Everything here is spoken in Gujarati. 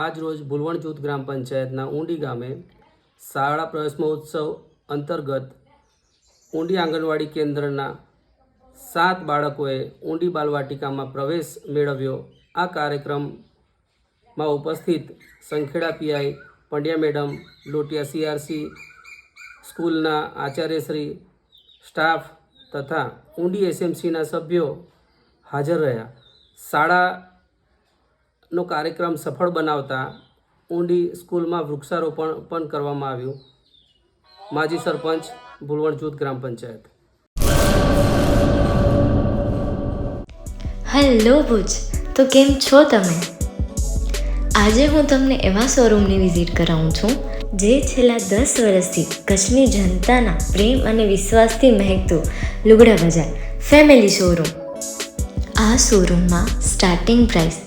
આજ રોજ ભૂલવણ જૂથ ગ્રામ પંચાયતના ઊંડી ગામે શાળા પ્રવેશ મહોત્સવ અંતર્ગત ઊંડી આંગણવાડી કેન્દ્રના સાત બાળકોએ ઊંડી બાલવાટિકામાં પ્રવેશ મેળવ્યો. આ કાર્યક્રમમાં ઉપસ્થિત Sankheda PI Pandya madam, Lotiya CRC સ્કૂલના આચાર્યશ્રી, સ્ટાફ તથા ઊંડી એસએમસીના સભ્યો હાજર રહ્યા. શાળાનો કાર્યક્રમ સફળ બનાવતા ઊંડી સ્કૂલમાં વૃક્ષારોપણ પણ કરવામાં આવ્યું. માજી સરપંચ ભૂલવણ જૂથ ગ્રામ પંચાયત. હેલો ભુજ, તો કેમ છો તમે? આજે હું તમને એવા શોરૂમની વિઝિટ કરાવું છું, જે છેલ્લા દસ વર્ષથી કચ્છની જનતાના પ્રેમ અને વિશ્વાસથી મહેકતું લુગડા બજાર ફેમિલી શોરૂમ. આ શોરૂમમાં સ્ટાર્ટિંગ પ્રાઇસ